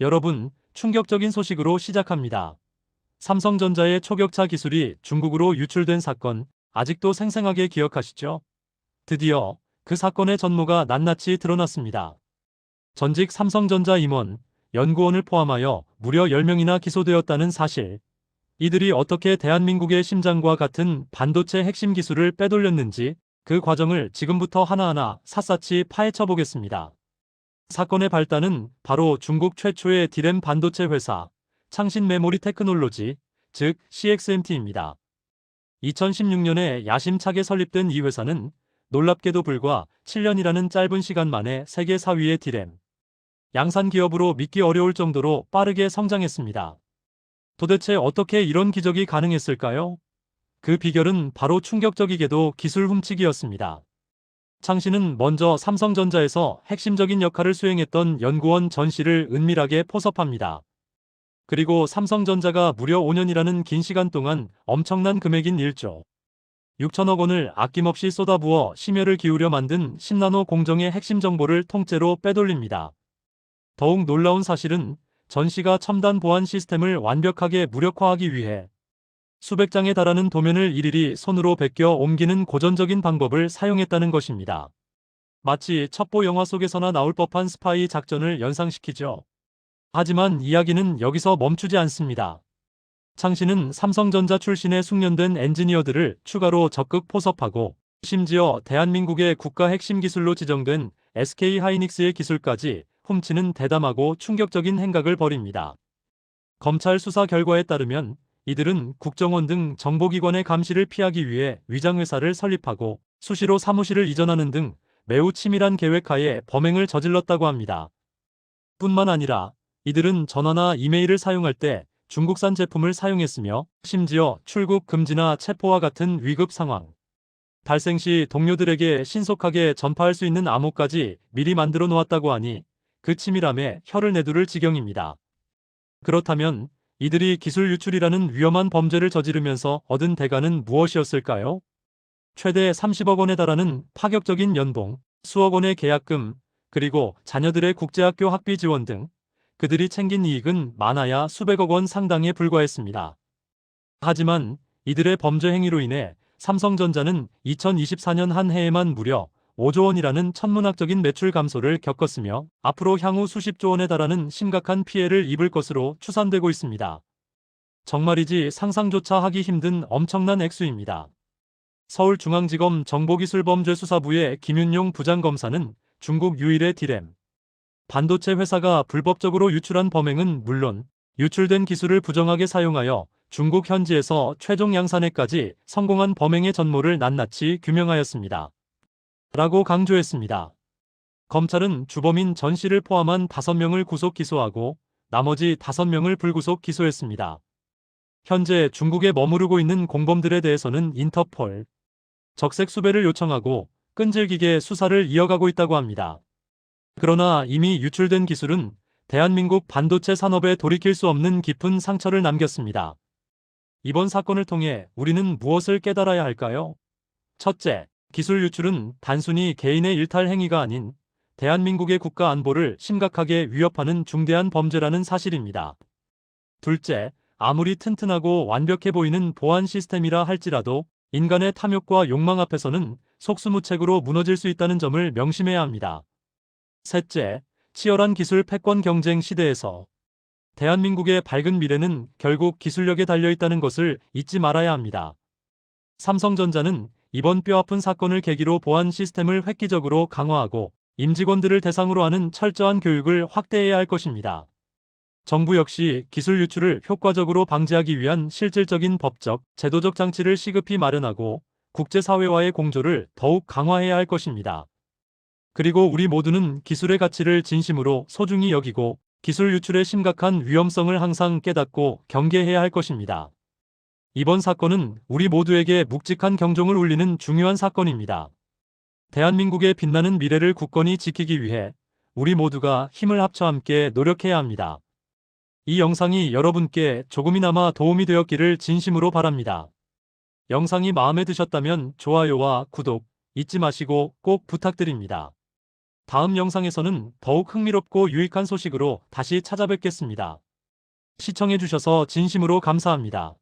여러분, 충격적인 소식으로 시작합니다. 삼성전자의 초격차 기술이 중국으로 유출된 사건, 아직도 생생하게 기억하시죠? 드디어 그 사건의 전모가 낱낱이 드러났습니다. 전직 삼성전자 임원, 연구원을 포함하여 무려 10명이나 기소되었다는 사실. 이들이 어떻게 대한민국의 심장과 같은 반도체 핵심 기술을 빼돌렸는지 그 과정을 지금부터 하나하나 샅샅이 파헤쳐 보겠습니다. 사건의 발단은 바로 중국 최초의 디램 반도체 회사 창신 메모리 테크놀로지, 즉 CXMT입니다. 2016년에 야심차게 설립된 이 회사는 놀랍게도 불과 7년이라는 짧은 시간 만에 세계 4위의 디램 양산 기업으로 믿기 어려울 정도로 빠르게 성장했습니다. 도대체 어떻게 이런 기적이 가능했을까요? 그 비결은 바로 충격적이게도 기술 훔치기였습니다. 창신은 먼저 삼성전자에서 핵심적인 역할을 수행했던 연구원 전 씨를 은밀하게 포섭합니다. 그리고 삼성전자가 무려 5년이라는 긴 시간 동안 엄청난 금액인 1조 6천억 원을 아낌없이 쏟아부어 심혈을 기울여 만든 10나노 공정의 핵심 정보를 통째로 빼돌립니다. 더욱 놀라운 사실은 전 씨가 첨단 보안 시스템을 완벽하게 무력화하기 위해 수백 장에 달하는 도면을 일일이 손으로 베껴 옮기는 고전적인 방법을 사용했다는 것입니다. 마치 첩보 영화 속에서나 나올 법한 스파이 작전을 연상시키죠. 하지만 이야기는 여기서 멈추지 않습니다. 창신은 삼성전자 출신의 숙련된 엔지니어들을 추가로 적극 포섭하고 심지어 대한민국의 국가 핵심 기술로 지정된 SK 하이닉스의 기술까지 훔치는 대담하고 충격적인 행각을 벌입니다. 검찰 수사 결과에 따르면 이들은 국정원 등 정보기관의 감시를 피하기 위해 위장회사를 설립하고 수시로 사무실을 이전하는 등 매우 치밀한 계획하에 범행을 저질렀다고 합니다. 뿐만 아니라 이들은 전화나 이메일을 사용할 때 중국산 제품을 사용했으며 심지어 출국 금지나 체포와 같은 위급 상황, 발생 시 동료들에게 신속하게 전파할 수 있는 암호까지 미리 만들어 놓았다고 하니 그 치밀함에 혀를 내두를 지경입니다. 그렇다면 이들이 기술 유출이라는 위험한 범죄를 저지르면서 얻은 대가는 무엇이었을까요? 최대 30억 원에 달하는 파격적인 연봉, 수억 원의 계약금, 그리고 자녀들의 국제학교 학비 지원 등 그들이 챙긴 이익은 많아야 수백억 원 상당에 불과했습니다. 하지만 이들의 범죄 행위로 인해 삼성전자는 2024년 한 해에만 무려 5조 원이라는 천문학적인 매출 감소를 겪었으며 앞으로 향후 수십조 원에 달하는 심각한 피해를 입을 것으로 추산되고 있습니다. 정말이지 상상조차 하기 힘든 엄청난 액수입니다. 서울중앙지검 정보기술범죄수사부의 김윤용 부장검사는 중국 유일의 디램 반도체 회사가 불법적으로 유출한 범행은 물론 유출된 기술을 부정하게 사용하여 중국 현지에서 최종 양산에까지 성공한 범행의 전모를 낱낱이 규명하였습니다. 라고 강조했습니다. 검찰은 주범인 전 씨를 포함한 5명을 구속 기소하고 나머지 5명을 불구속 기소했습니다. 현재 중국에 머무르고 있는 공범들에 대해서는 인터폴, 적색 수배를 요청하고 끈질기게 수사를 이어가고 있다고 합니다. 그러나 이미 유출된 기술은 대한민국 반도체 산업에 돌이킬 수 없는 깊은 상처를 남겼습니다. 이번 사건을 통해 우리는 무엇을 깨달아야 할까요? 첫째, 기술 유출은 단순히 개인의 일탈 행위가 아닌 대한민국의 국가 안보를 심각하게 위협하는 중대한 범죄라는 사실입니다. 둘째, 아무리 튼튼하고 완벽해 보이는 보안 시스템이라 할지라도 인간의 탐욕과 욕망 앞에서는 속수무책으로 무너질 수 있다는 점을 명심해야 합니다. 셋째, 치열한 기술 패권 경쟁 시대에서 대한민국의 밝은 미래는 결국 기술력에 달려 있다는 것을 잊지 말아야 합니다. 삼성전자는 이번 뼈아픈 사건을 계기로 보안 시스템을 획기적으로 강화하고 임직원들을 대상으로 하는 철저한 교육을 확대해야 할 것입니다. 정부 역시 기술 유출을 효과적으로 방지하기 위한 실질적인 법적, 제도적 장치를 시급히 마련하고 국제사회와의 공조를 더욱 강화해야 할 것입니다. 그리고 우리 모두는 기술의 가치를 진심으로 소중히 여기고 기술 유출의 심각한 위험성을 항상 깨닫고 경계해야 할 것입니다. 이번 사건은 우리 모두에게 묵직한 경종을 울리는 중요한 사건입니다. 대한민국의 빛나는 미래를 굳건히 지키기 위해 우리 모두가 힘을 합쳐 함께 노력해야 합니다. 이 영상이 여러분께 조금이나마 도움이 되었기를 진심으로 바랍니다. 영상이 마음에 드셨다면 좋아요와 구독 잊지 마시고 꼭 부탁드립니다. 다음 영상에서는 더욱 흥미롭고 유익한 소식으로 다시 찾아뵙겠습니다. 시청해주셔서 진심으로 감사합니다.